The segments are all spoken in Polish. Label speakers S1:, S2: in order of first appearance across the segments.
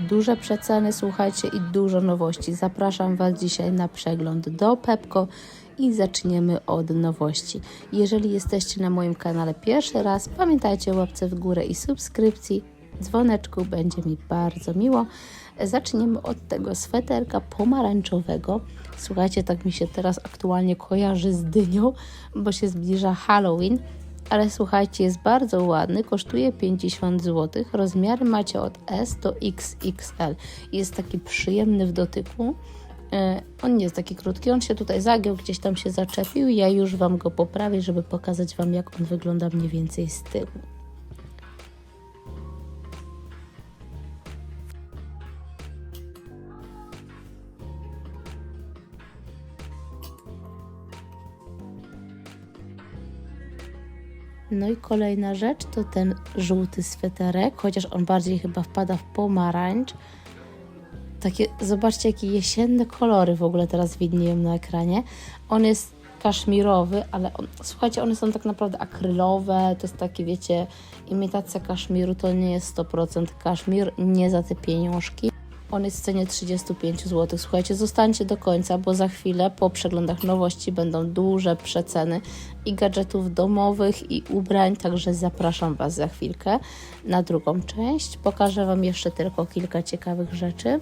S1: duże przeceny, słuchajcie, i dużo nowości. Zapraszam Was dzisiaj na przegląd do Pepko i zaczniemy od nowości. Jeżeli jesteście na moim kanale pierwszy raz, pamiętajcie o łapce w górę i subskrypcji, dzwoneczku, będzie mi bardzo miło. Zaczniemy od tego sweterka pomarańczowego. Słuchajcie, tak mi się teraz aktualnie kojarzy z dynią, bo się zbliża Halloween. Ale słuchajcie, jest bardzo ładny, kosztuje 50 zł. Rozmiary macie od S do XXL. Jest taki przyjemny w dotyku. E, On nie jest taki krótki, on się tutaj zagiął, gdzieś tam się zaczepił. Ja już Wam go poprawię, żeby pokazać Wam, jak on wygląda mniej więcej z tyłu. No i kolejna rzecz to ten żółty sweterek, chociaż on bardziej chyba wpada w pomarańcz. Takie, zobaczcie, jakie jesienne kolory w ogóle teraz widnieją na ekranie. On jest kaszmirowy, ale on, słuchajcie, one są tak naprawdę akrylowe. To jest takie, wiecie, imitacja kaszmiru. To nie jest 100% kaszmir, nie za te pieniążki. On jest w cenie 35 zł. Słuchajcie, zostańcie do końca, bo za chwilę po przeglądach nowości będą duże przeceny i gadżetów domowych i ubrań, także zapraszam Was za chwilkę na drugą część. Pokażę Wam jeszcze tylko kilka ciekawych rzeczy.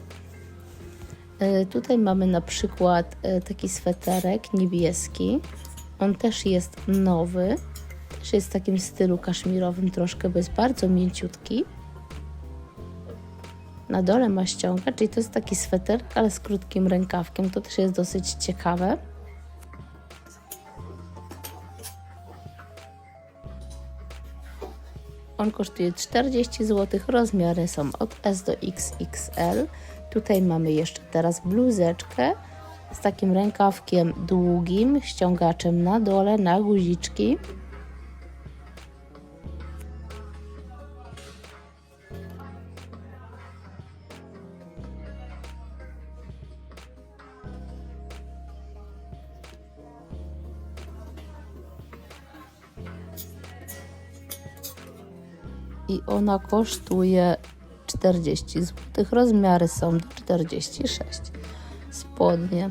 S1: E, Tutaj mamy na przykład e, taki sweterek niebieski. On też jest nowy. Też jest w takim stylu kaszmirowym troszkę, bo jest bardzo mięciutki. Na dole ma ściągę, czyli to jest taki sweter, ale z krótkim rękawkiem. To też jest dosyć ciekawe. On kosztuje 40 zł, rozmiary są od S do XXL. Tutaj mamy jeszcze teraz bluzeczkę z takim rękawkiem długim, ściągaczem na dole, na guziczki. I ona kosztuje 40 zł. Rozmiary są do 46. Spodnie.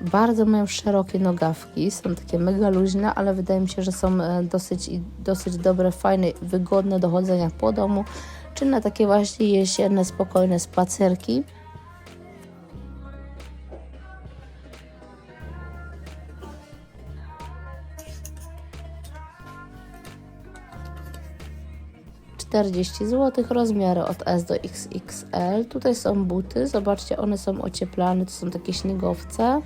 S1: Bardzo mają szerokie nogawki, są takie mega luźne, ale wydaje mi się, że są e, dosyć, dosyć dobre, fajne, wygodne do chodzenia po domu, czy na takie właśnie jesienne, spokojne spacerki. Czterdzieści zł, rozmiary od S do XXL. Tutaj są buty, zobaczcie, one są ocieplane, to są takie śniegowce.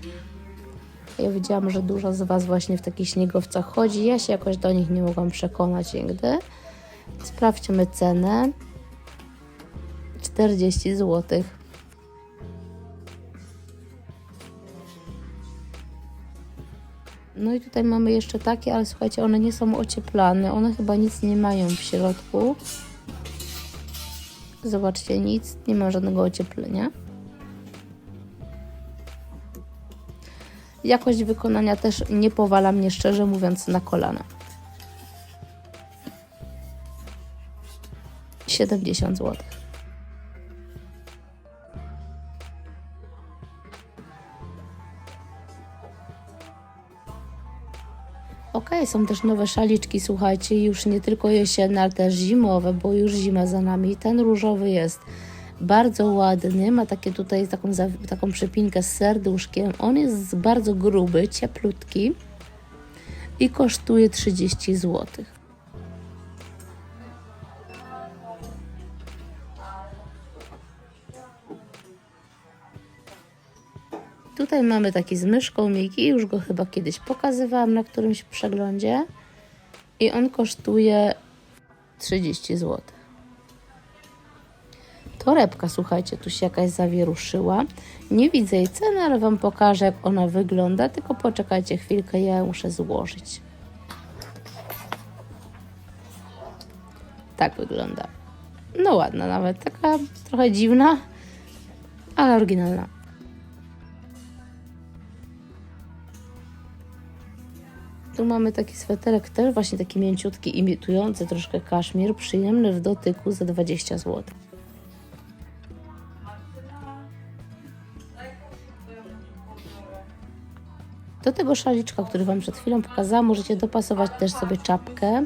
S1: Ja wiedziałam, że dużo z Was właśnie w takich śniegowcach chodzi. Ja się jakoś do nich nie mogłam przekonać nigdy. Sprawdźmy cenę. 40 zł. No i tutaj mamy jeszcze takie, ale słuchajcie, one nie są ocieplane. One chyba nic nie mają w środku. Zobaczcie, nic, nie ma żadnego ocieplenia. Jakość wykonania też nie powala mnie, szczerze mówiąc, na kolana. 70 zł. Ok, są też nowe szaliczki, słuchajcie, już nie tylko jesienne, ale też zimowe, bo już zima za nami. Ten różowy jest bardzo ładny, ma takie tutaj taką, taką przypinkę z serduszkiem. On jest bardzo gruby, cieplutki i kosztuje 30 zł. Tutaj mamy taki z myszką Miki, już go chyba kiedyś pokazywałam na którymś przeglądzie i on kosztuje 30 zł. Torebka, słuchajcie, tu się jakaś zawieruszyła. Nie widzę jej ceny, ale Wam pokażę, jak ona wygląda. Tylko poczekajcie chwilkę, ja ją muszę złożyć. Tak wygląda. No ładna nawet, taka trochę dziwna, ale oryginalna. Tu mamy taki sweterek też właśnie taki mięciutki, imitujący troszkę kaszmir, przyjemny w dotyku za 20 zł. Do tego szaliczka, który Wam przed chwilą pokazałam, możecie dopasować też sobie czapkę.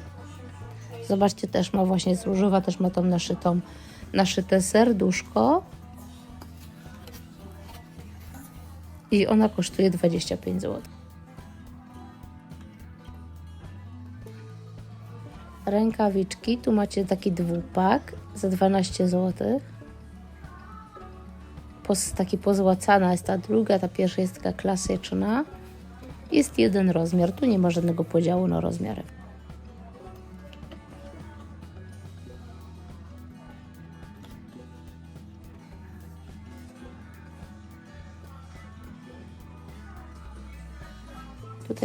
S1: Zobaczcie, też ma właśnie z różowa, też ma tą naszytą, naszyte serduszko. I ona kosztuje 25 zł. Rękawiczki, tu macie taki dwupak za 12 zł. Pos, taki pozłacana jest ta druga, ta pierwsza jest taka klasyczna. Jest jeden rozmiar, tu nie ma żadnego podziału na rozmiary.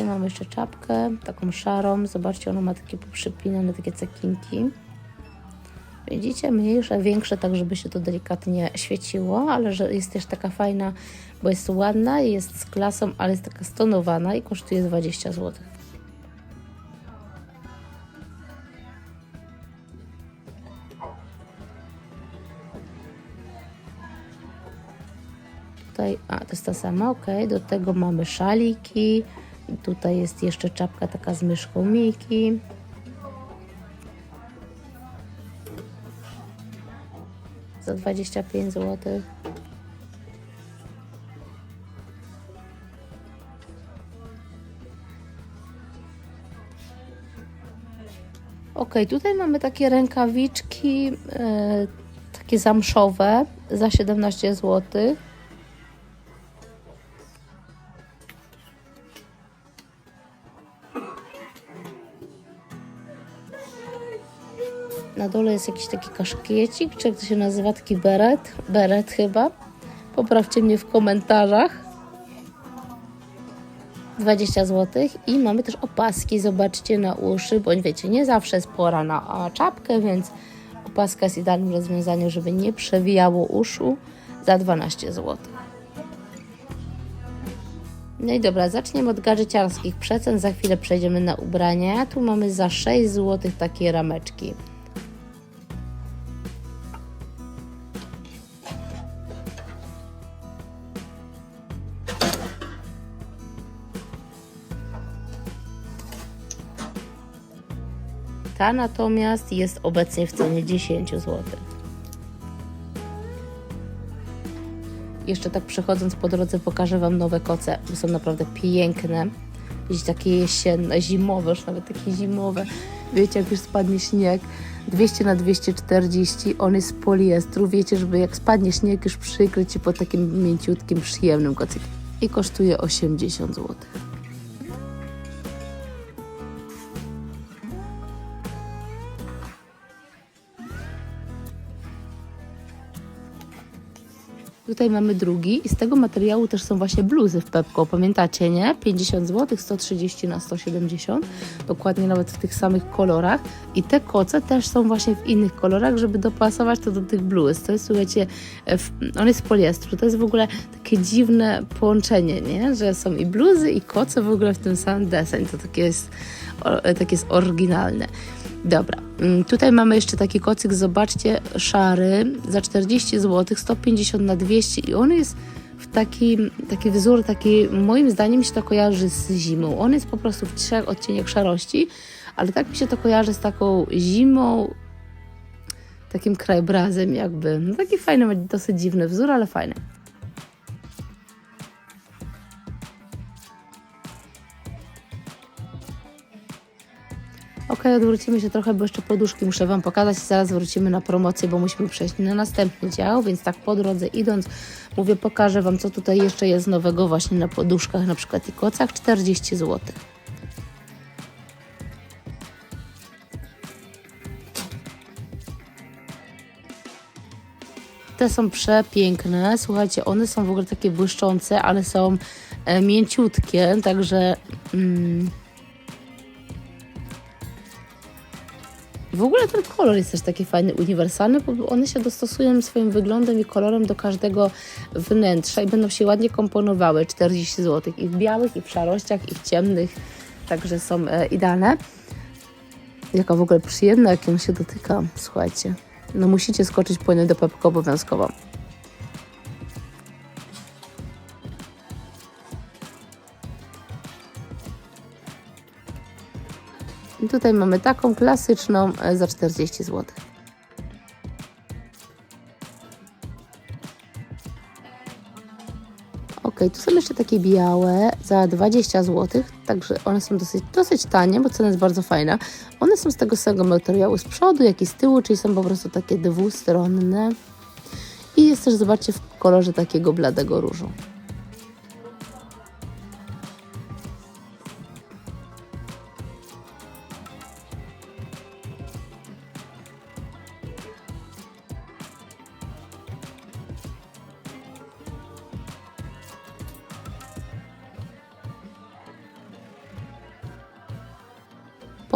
S1: Mamy jeszcze czapkę, taką szarą. Zobaczcie, ona ma takie poprzypinane takie cekinki. Widzicie, mniejsze, większe, tak żeby się to delikatnie świeciło, ale że jest też taka fajna, bo jest ładna, jest z klasą, ale jest taka stonowana i kosztuje 20 zł. Tutaj, a to jest ta sama, ok. Do tego mamy szaliki. Tutaj jest jeszcze czapka taka z myszką Miki. Za 25 zł. Ok, tutaj mamy takie rękawiczki, e, takie zamszowe za 17 zł. Dole jest jakiś taki kaszkiecik, czy jak to się nazywa, taki beret, beret chyba. Poprawcie mnie w komentarzach. 20 zł i mamy też opaski, zobaczcie na uszy, bądź wiecie, nie zawsze jest pora na czapkę, więc opaska jest idealnym rozwiązaniem, żeby nie przewijało uszu za 12 zł. No i dobra, zaczniemy od gadżeciarskich przecen, za chwilę przejdziemy na ubrania. Tu mamy za 6 zł takie rameczki. Ta natomiast jest obecnie w cenie 10 zł. Jeszcze tak przechodząc po drodze pokażę Wam nowe koce, bo są naprawdę piękne. Gdzieś takie jesienne, zimowe, już nawet takie zimowe. Wiecie, jak już spadnie śnieg, 200 na 240, on jest z poliestru. Wiecie, żeby jak spadnie śnieg, już przykryć się pod takim mięciutkim, przyjemnym kocykiem. I kosztuje 80 zł. Tutaj mamy drugi i z tego materiału też są właśnie bluzy w Pepko, pamiętacie, nie? 50 zł, 130 na 170, dokładnie nawet w tych samych kolorach i te koce też są właśnie w innych kolorach, żeby dopasować to do tych bluz. To jest, słuchajcie, w, on jest z poliestru, to jest w ogóle takie dziwne połączenie, nie? Że są i bluzy i koce w ogóle w tym samym deseń, to takie jest, o, takie jest oryginalne. Dobra, mm, tutaj mamy jeszcze taki kocyk, zobaczcie, szary, za 40 zł, 150 na 200 i on jest w taki, taki wzór, taki moim zdaniem się to kojarzy z zimą. On jest po prostu w trzech odcieniach szarości, ale tak mi się to kojarzy z taką zimą, takim krajobrazem jakby. No taki fajny, dosyć dziwny wzór, ale fajny. Ok, odwrócimy się trochę, bo jeszcze poduszki muszę Wam pokazać. Zaraz wrócimy na promocję, bo musimy przejść na następny dział, więc tak po drodze idąc, mówię, pokażę Wam, co tutaj jeszcze jest nowego właśnie na poduszkach, na przykład i kocach, 40 zł. Te są przepiękne, słuchajcie, one są w ogóle takie błyszczące, ale są e, mięciutkie, także... Mm, W ogóle ten kolor jest też taki fajny, uniwersalny, bo one się dostosują swoim wyglądem i kolorem do każdego wnętrza i będą się ładnie komponowały. 40 zł i w białych, i w szarościach, i w ciemnych, także są e, idealne. Jaka w ogóle przyjemna, jak ją się dotyka, słuchajcie. No musicie skoczyć po do Pepko obowiązkowo. Tutaj mamy taką klasyczną e, za 40 zł. Ok, tu są jeszcze takie białe za 20 zł, także one są dosyć, dosyć tanie, bo cena jest bardzo fajna. One są z tego samego materiału z przodu, jak i z tyłu, czyli są po prostu takie dwustronne. I jest też, zobaczcie, w kolorze takiego bladego różu.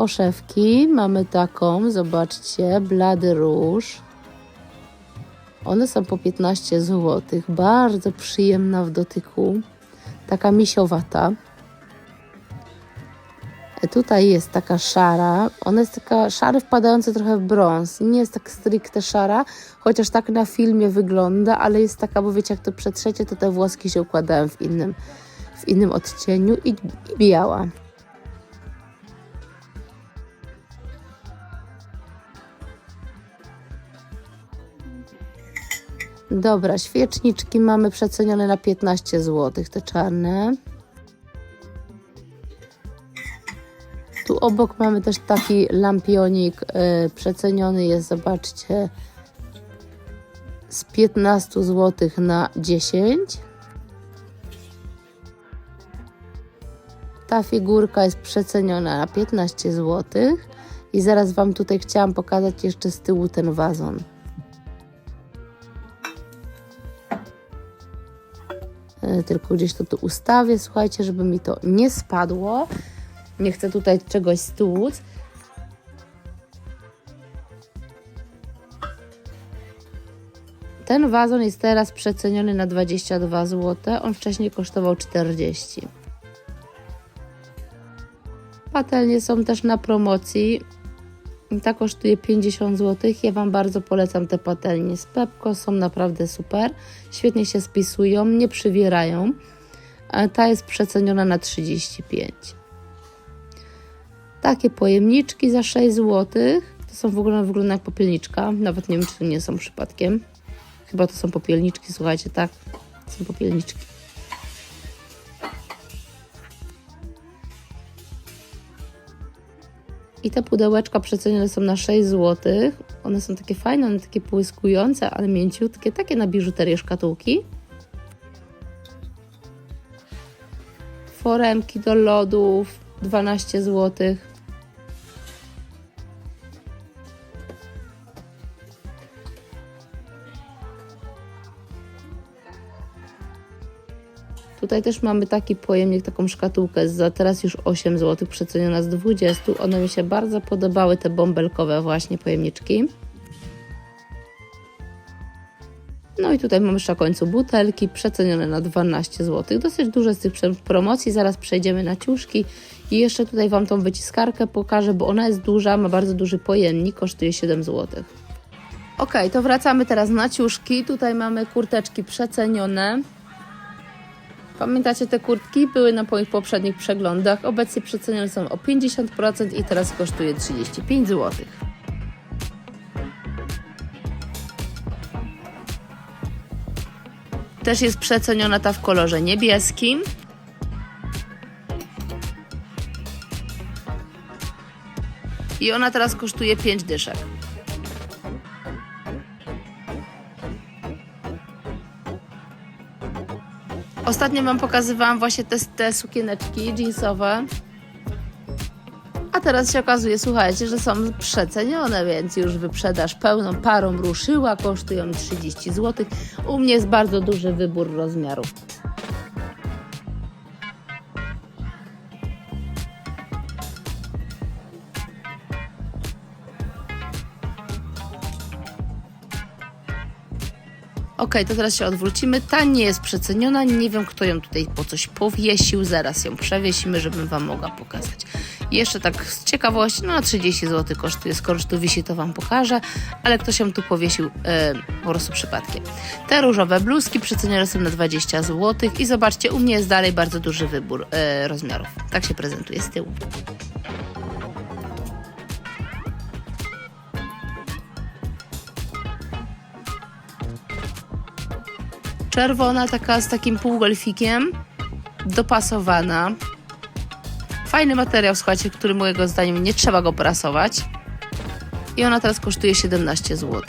S1: Poszewki mamy taką, zobaczcie, blady róż. One są po 15 zł, bardzo przyjemna w dotyku, taka misiowata. E, Tutaj jest taka szara, ona jest taka szary wpadający trochę w brąz. Nie jest tak stricte szara, chociaż tak na filmie wygląda, ale jest taka, bo wiecie jak to przetrzecie, to te włoski się układają w innym, w innym odcieniu i, i biała. Dobra, świeczniczki mamy przecenione na 15 zł, te czarne. Tu obok mamy też taki lampionik y, przeceniony jest, zobaczcie, z 15 zł na 10. Ta figurka jest przeceniona na 15 zł. I zaraz Wam tutaj chciałam pokazać jeszcze z tyłu ten wazon. Tylko gdzieś to tu ustawię, słuchajcie, żeby mi to nie spadło. Nie chcę tutaj czegoś stłuc. Ten wazon jest teraz przeceniony na 22 zł. On wcześniej kosztował 40. Patelnie są też na promocji. Ta kosztuje 50 zł. Ja Wam bardzo polecam te patelnie z Pepko. Są naprawdę super. Świetnie się spisują, nie przywierają. Ta jest przeceniona na 35. Takie pojemniczki za 6 zł. To są w ogóle wyglądają jak popielniczka. Nawet nie wiem, czy to nie są przypadkiem. Chyba to są popielniczki, słuchajcie, tak. Są popielniczki. I te pudełeczka przecenione są na 6 zł. One są takie fajne, one takie połyskujące, ale mięciutkie, takie na biżuterię szkatułki. Foremki do lodów 12 zł. Tutaj też mamy taki pojemnik, taką szkatułkę za teraz już 8 zł, przeceniona z 20. One mi się bardzo podobały, te bąbelkowe właśnie pojemniczki. No i tutaj mamy jeszcze na końcu butelki, przecenione na 12 zł. Dosyć duże z tych promocji, zaraz przejdziemy na ciuszki. I jeszcze tutaj Wam tą wyciskarkę pokażę, bo ona jest duża, ma bardzo duży pojemnik, kosztuje 7 zł. Ok, to wracamy teraz na ciuszki. Tutaj mamy kurteczki przecenione. Pamiętacie te kurtki? Były na moich poprzednich przeglądach. Obecnie przecenione są o 50% i teraz kosztuje 35 zł. Też jest przeceniona ta w kolorze niebieskim. I ona teraz kosztuje 5 dyszek. Ostatnio Wam pokazywałam właśnie te, te sukieneczki jeansowe. A teraz się okazuje, słuchajcie, że są przecenione, więc już wyprzedaż pełną parą ruszyła, kosztują 30 zł. U mnie jest bardzo duży wybór rozmiarów. To teraz się odwrócimy. Ta nie jest przeceniona. Nie wiem, kto ją tutaj po coś powiesił. Zaraz ją przewiesimy, żebym Wam mogła pokazać. Jeszcze tak z ciekawości, no 30 zł kosztuje. Skoro tu wisi, to Wam pokażę. Ale ktoś ją tu powiesił e, po prostu przypadkiem. Te różowe bluzki przecenione są na 20 zł. I zobaczcie, u mnie jest dalej bardzo duży wybór e, rozmiarów. Tak się prezentuje z tyłu. Czerwona, taka z takim półgolfikiem, dopasowana. Fajny materiał, słuchajcie, który mojego zdaniem nie trzeba go prasować. I ona teraz kosztuje 17 zł.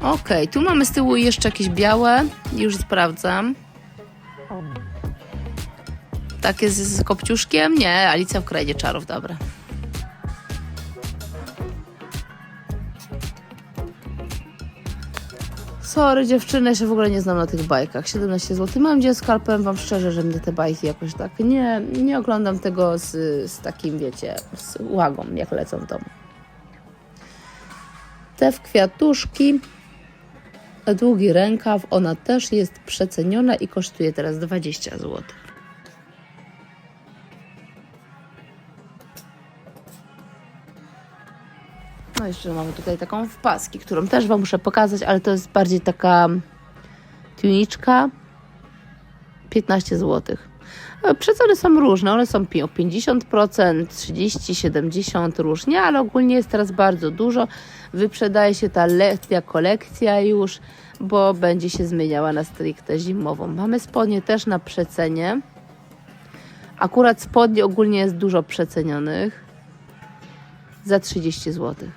S1: Okej, tu mamy z tyłu jeszcze jakieś białe. Już sprawdzam. Takie z, z kopciuszkiem? Nie, Alicja w krainie czarów, dobra. Sorry dziewczyny, ja się w ogóle nie znam na tych bajkach. 17 zł. Mam dziecko, ale powiem wam szczerze, że mnie te bajki jakoś tak nie, nie oglądam tego z, z takim, wiecie, z łagą, jak lecą w domu. Te w kwiatuszki, długi rękaw, ona też jest przeceniona i kosztuje teraz 20 zł. No jeszcze mamy tutaj taką w paski, którą też Wam muszę pokazać, ale to jest bardziej taka tuniczka. 15 zł. Przeceny są różne, one są pi- o 50%, 30, 70 różnie, ale ogólnie jest teraz bardzo dużo. Wyprzedaje się ta letnia kolekcja już, bo będzie się zmieniała na stricte zimową. Mamy spodnie też na przecenie. Akurat spodnie ogólnie jest dużo przecenionych. Za 30 zł.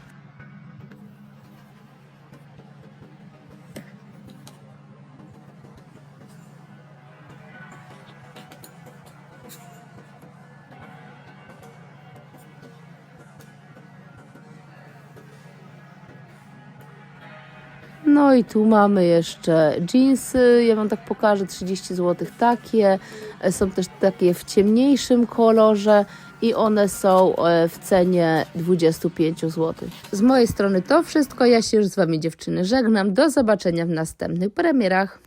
S1: No i tu mamy jeszcze jeansy, ja Wam tak pokażę, 30 zł takie, E, są też takie w ciemniejszym kolorze i one są e, w cenie 25 zł. Z mojej strony to wszystko, ja się już z Wami dziewczyny żegnam, do zobaczenia w następnych premierach.